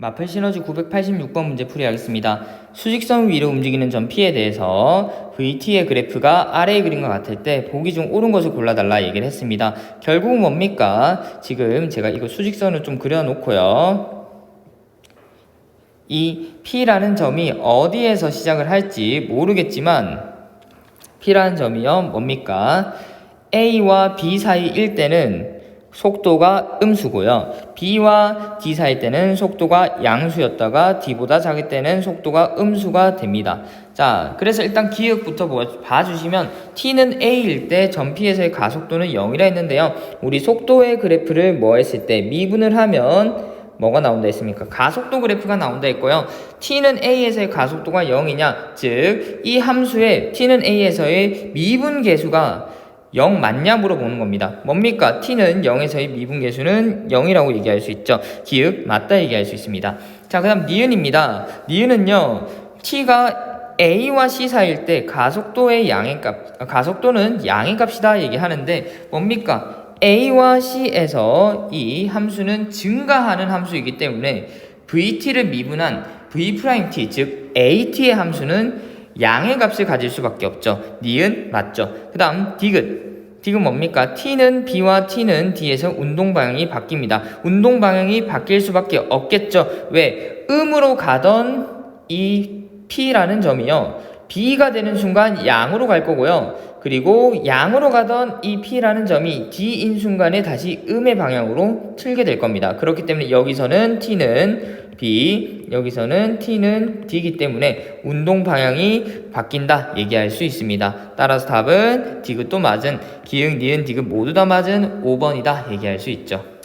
마플 시너지 986번 문제 풀이하겠습니다. 수직선 위로 움직이는 점 P에 대해서 VT의 그래프가 아래의 그림과 같을 때 보기 중 옳은 것을 골라달라 얘기를 했습니다. 결국은 뭡니까? 지금 제가 이거 수직선을 좀 그려놓고요. 이 P라는 점이 어디에서 시작을 할지 모르겠지만 P라는 점이요 뭡니까? A와 B 사이일 때는 속도가 음수고요. B와 D 사이일 때는 속도가 양수였다가 D보다 작을 때는 속도가 음수가 됩니다. 자, 그래서 일단 기억부터 보- 봐주시면 T는 A일 때전 P에서의 가속도는 0이라 했는데요. 우리 속도의 그래프를 뭐 했을 때 미분을 하면 뭐가 나온다 했습니까? 가속도 그래프가 나온다 했고요. t는 a에서의 가속도가 0이냐? 즉, 이 함수의 t는 a에서의 미분 계수가 0 맞냐 물어보는 겁니다. 뭡니까? t는 0에서의 미분 계수는 0이라고 얘기할 수 있죠. 기읍 맞다 얘기할 수 있습니다. 자, 그 다음 니은입니다. 니은은요. t가 a와 c 사이일 때 가속도의 양의 값, 가속도는 양의 값이다 얘기하는데 뭡니까? a와 c에서 이 함수는 증가하는 함수이기 때문에 vt를 미분한 v't 즉 at의 함수는 양의 값을 가질 수밖에 없죠. 니은 맞죠. 그 다음 디귿 디귿 뭡니까? t는 b와 t는 d에서 운동 방향이 바뀝니다. 운동 방향이 바뀔 수밖에 없겠죠. 왜? 음으로 가던 이 p라는 점이요. B가 되는 순간 양으로 갈 거고요. 그리고 양으로 가던 이 p라는 점이 d인 순간에 다시 음의 방향으로 틀게 될 겁니다. 그렇기 때문에 여기서는 t는 b, 여기서는 t는 d이기 때문에 운동 방향이 바뀐다 얘기할 수 있습니다. 따라서 답은 디귿도 맞은 기흥, 니은, 디귿 모두 다 맞은 5번이다 얘기할 수 있죠.